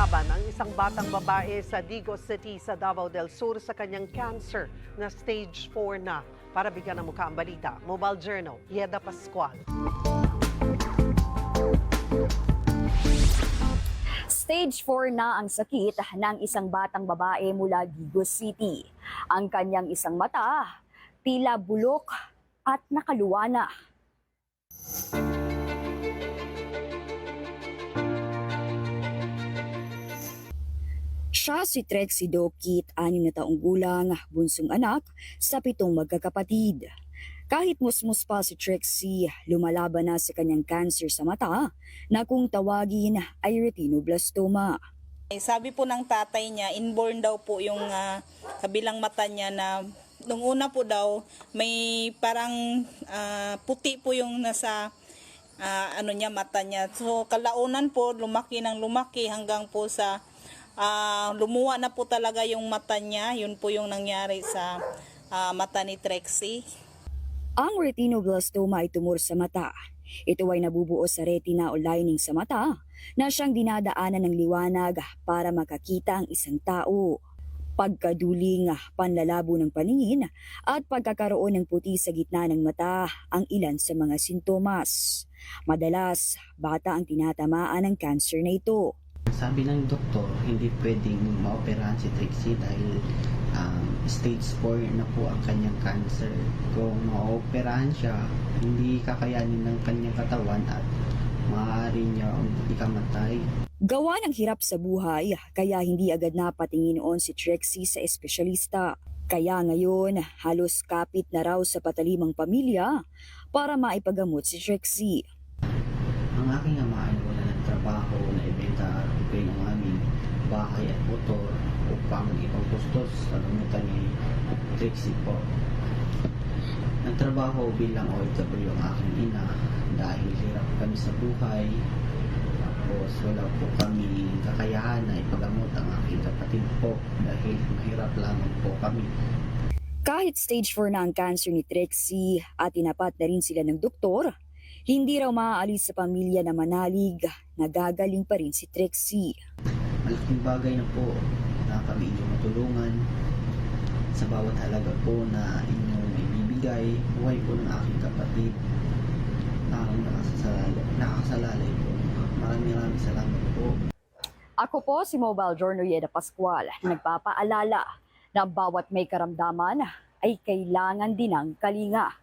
lumalaban ang isang batang babae sa Digos City sa Davao del Sur sa kanyang cancer na stage 4 na. Para bigyan ng mukha ang balita, Mobile Journal, Yeda Pascual. Stage 4 na ang sakit ng isang batang babae mula Digos City. Ang kanyang isang mata, tila bulok at nakaluwa na. Siya si Trexie Dokit, anim na taong gulang, bunsong anak sa pitong magkakapatid. Kahit musmus pa si Trexie, lumalaban na sa kanyang cancer sa mata na kung tawagin ay retinoblastoma. Eh, Sabi po ng tatay niya, inborn daw po yung ah, kabilang mata niya na nung una po daw may parang ah, puti po yung nasa ah, ano niya mata niya. So kalaunan po lumaki ng lumaki hanggang po sa ah, lumuwa na po talaga yung mata niya. Yun po yung nangyari sa ah, mata ni Trexie. Ang retinoblastoma ay tumor sa mata. Ito ay nabubuo sa retina o lining sa mata na siyang dinadaanan ng liwanag para makakita ang isang tao. Pagkaduling, panlalabo ng paningin at pagkakaroon ng puti sa gitna ng mata ang ilan sa mga sintomas. Madalas, bata ang tinatamaan ng cancer na ito. Sabi ng doktor, hindi pwedeng maoperahan si Trixie dahil um, stage 4 na po ang kanyang cancer. Kung maoperahan siya, hindi kakayanin ng kanyang katawan at maaari niya ikamatay. Gawa ng hirap sa buhay, kaya hindi agad napatingin noon si Trexie sa espesyalista. Kaya ngayon, halos kapit na raw sa patalimang pamilya para maipagamot si Trexie. Ang aking ama ay wala ng trabaho na aming bahay at motor upang ipagtustos sa gamutan ni Trixie po. Nagtrabaho bilang OFW ang aking ina dahil hirap kami sa buhay. Tapos wala po kami kakayahan na ipagamot ang aking kapatid po dahil mahirap lamang po kami. Kahit stage 4 na ang cancer ni Trexie at tinapat na rin sila ng doktor, hindi raw maaalis sa pamilya na manalig na gagaling pa rin si Trexie. Malaking bagay na po na kami inyong matulungan sa bawat halaga po na inyong ibibigay buhay po ng aking kapatid. Na nakasalalay, po. Maraming maraming salamat po. Ako po si Mobile Journal Yeda Pascual. Na nagpapaalala na bawat may karamdaman ay kailangan din ng kalinga.